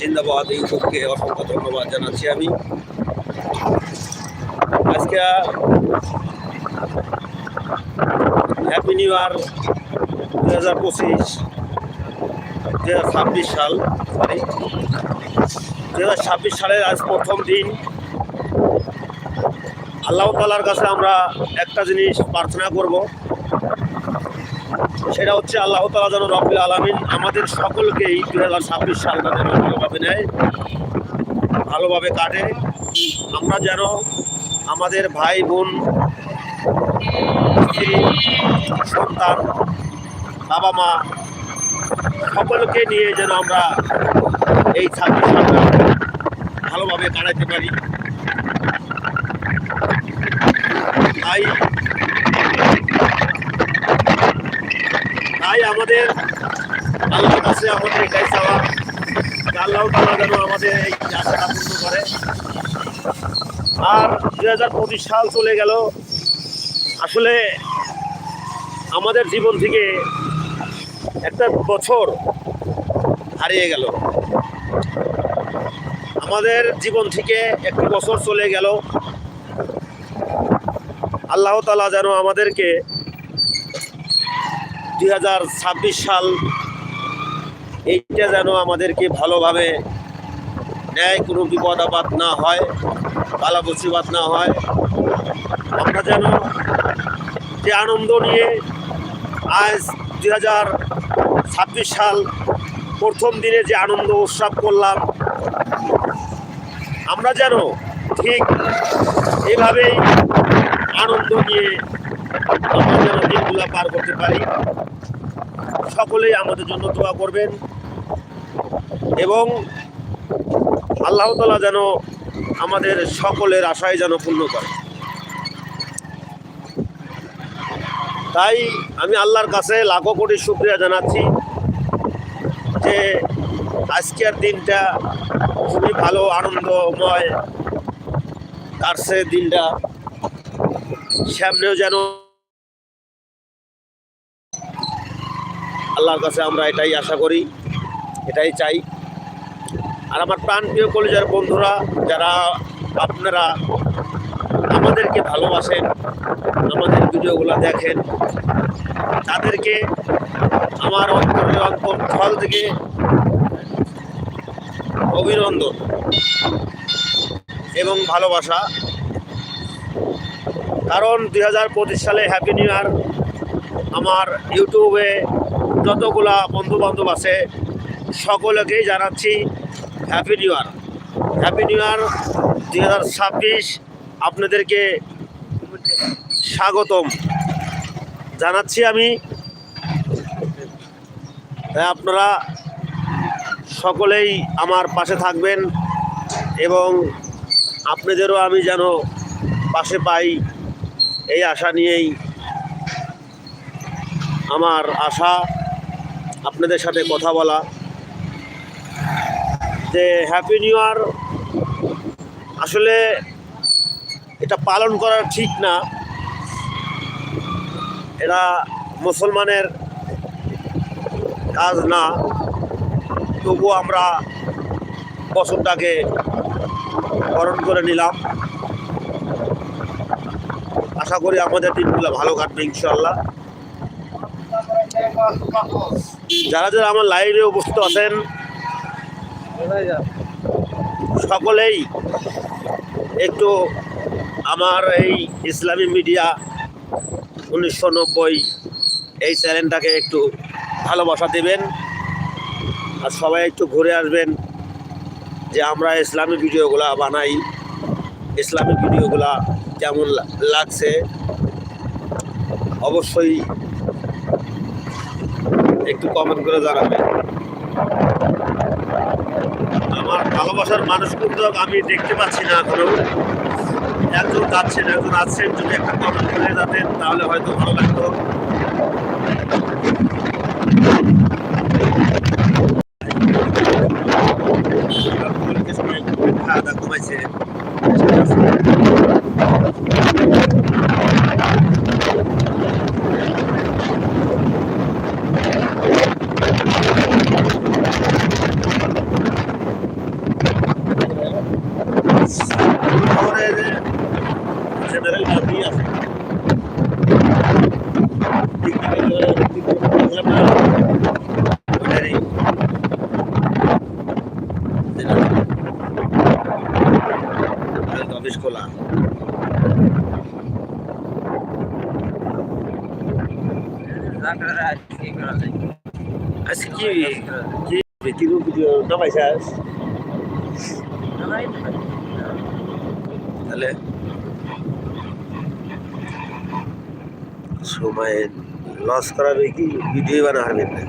জিন্দাবাদ ইউটিউবকে অসংখ্য ধন্যবাদ জানাচ্ছি আমি। আজকে হ্যাপি নিউ ইয়ার দু হাজার পঁচিশ দু হাজার ছাব্বিশ সাল সরি দু হাজার ছাব্বিশ সালের আজ প্রথম দিন। আল্লাহ তালার কাছে আমরা একটা জিনিস প্রার্থনা করব। সেটা হচ্ছে আল্লাহ তালা যেন রবিল আলমিন আমাদের সকলকেই দু হাজার ছাব্বিশ সাল যেন ভালোভাবে নেয়, ভালোভাবে কাটে। আমরা যেন আমাদের ভাই, বোন সন্তান, বাবা মা সকলকে নিয়ে যেন আমরা এই ছাব্বিশ সালটা ভালোভাবে কাটাতে পারি। তাই তাই আমাদের, আল্লাহর কাছে আমাদের এটাই চাওয়া। আল্লাহ তালা যেন আমাদের এই আশাটা পূর্ণ করে। আর দুই হাজার সাল চলে গেল। আসলে আমাদের জীবন থেকে একটা বছর হারিয়ে গেল। আমাদের জীবন থেকে একটি বছর চলে গেল। আল্লাহ তালা যেন আমাদেরকে দুই হাজার ছাব্বিশ সাল, এইটা যেন আমাদেরকে ভালোভাবে ন্যায় কোনো বিপদ আপদ না হয়, বালা মুসিবাত না হয়। আমরা যেন যে আনন্দ নিয়ে আজ দুই ছাব্বিশ সাল প্রথম দিনে যে আনন্দ উৎসব করলাম, আমরা যেন ঠিক এভাবেই আনন্দ নিয়ে আমরা যেন দিনগুলো পার করতে পারি। সকলেই আমাদের জন্য দোয়া করবেন। এবং আল্লাহ তালা যেন আমাদের সকলের আশায় যেন পূর্ণ করে। তাই আমি আল্লাহর কাছে লাখো কোটি শুক্রিয়া জানাচ্ছি যে আজকের দিনটা খুবই ভালো, আনন্দময়। কাটছে দিনটা সামনেও যেন আল্লাহর কাছে আমরা এটাই আশা করি, এটাই চাই। আর আমার প্রাণপ্রিয় কলেজের বন্ধুরা, যারা আপনারা আমাদেরকে ভালোবাসেন, আমাদের ভিডিওগুলো দেখেন, তাদেরকে আমার অন্তরের অন্তর থেকে অভিনন্দন এবং ভালোবাসা। কারণ দুই হাজার পঁচিশ সালে হ্যাপি নিউ ইয়ার আমার ইউটিউবে যতগুলা বন্ধু বান্ধব আছে, সকলকেই জানাচ্ছি happy new year happy new year দুই হাজার ছাব্বিশ, আপনাদেরকে স্বাগতম। জানাচ্ছি আমি আপনারা সকলেই আমার পাশে থাকবেন এবং আপনাদেরও আমি যেন পাশে পাই, এই আশা নিয়েই আমার আশা। আপনাদের সাথে কথা বলা। যে হ্যাপি নিউ ইয়ার আসলে এটা পালন করা ঠিক না। এরা মুসলমানের কাজ না। তবুও আমরা বছরটাকে বরণ করে নিলাম। আশা করি আমাদের দিনগুলো ভালো কাটবে ইনশাল্লাহ যারা যারা আমার লাইভে উপস্থিত আছেন, সকলেই একটু আমার এই ইসলামী মিডিয়া উনিশশো নব্বই এই চ্যানেলটাকে একটু ভালোবাসা দেবেন। আর সবাই একটু ঘুরে আসবেন যে আমরা ইসলামী ভিডিওগুলা বানাই, ইসলামী ভিডিওগুলা কেমন লাগছে। অবশ্যই একটু কমেন্ট করে জানাবেন। আমার ভালোবাসার মানুষ কিন্তু আমি দেখতে পাচ্ছি না এখনও। একজন যাচ্ছেন একজন আসছেন যদি একটা কমেন্ট করে যাতেন তাহলে হয়তো ভালো লাগতো। কমাইছে আজকে কি কি কীরকম ভিডিও নামাই স্যার তাহলে সময় লস করাবে কি ভিডিও বানা হারবেন না।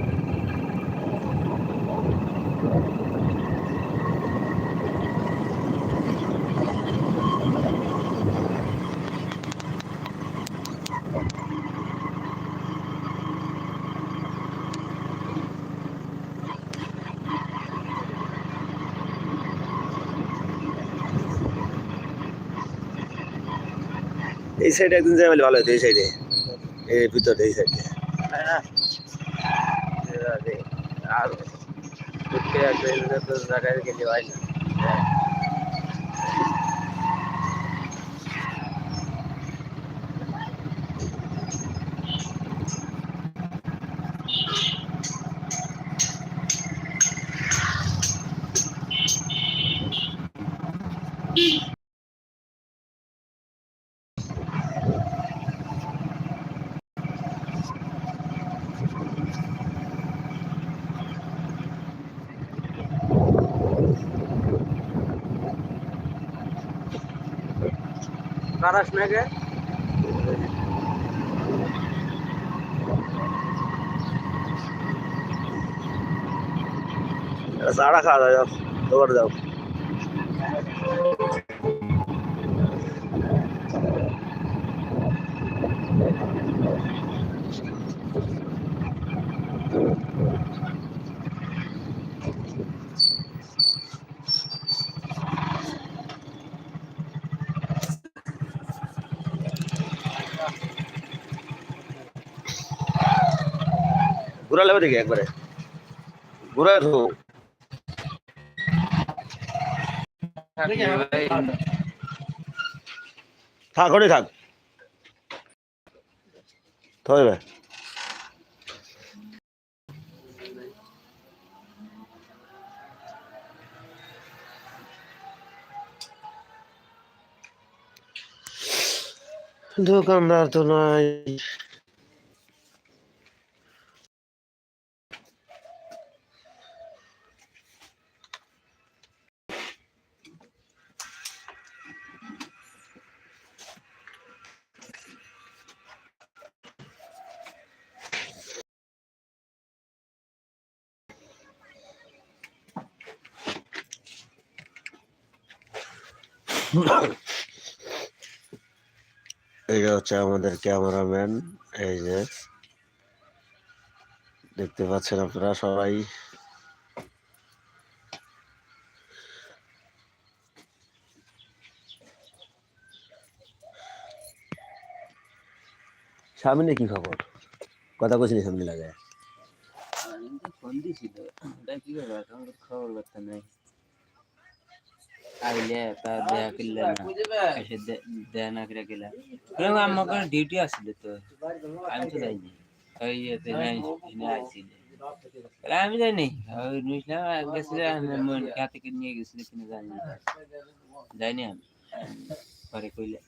এই সাইডে একদিন যাই বলে ভালো হতো, এই সাইডে এই ভিতরে, এই সাইডে আর জায়গায় গেলে হয় কারাস নাগে চাড়া খাওয়া যায় যাও দোকানে যাও। ঘুরা লেবে দেখি একবারে। ঘুরা থাক ওটাই থাক। থইবে দোকানদার তো নাই। এইটা হচ্ছে আমাদের ক্যামেরাম্যান, এই যে দেখতে পাচ্ছেন আপনারা সবাই। সামনে কি খবর? কথা কইছিলি সামনে লাগে। ফোন দিছিল ওটা কি খবর করতে নাই। আইলে তা দেয়া কিল্লা না। এসে দেয়া না করে গেলা কিন্তু আমার কোনো ডিউটি আসছিল তো আমি তো যাইনি ওই ইয়েতে আইছিল আমি যাইনি ওই নুইসলাম গেছিল আমি মন কা থেকে নিয়ে গেছিল কিনা জানি না যাইনি আমি। পরে কইলে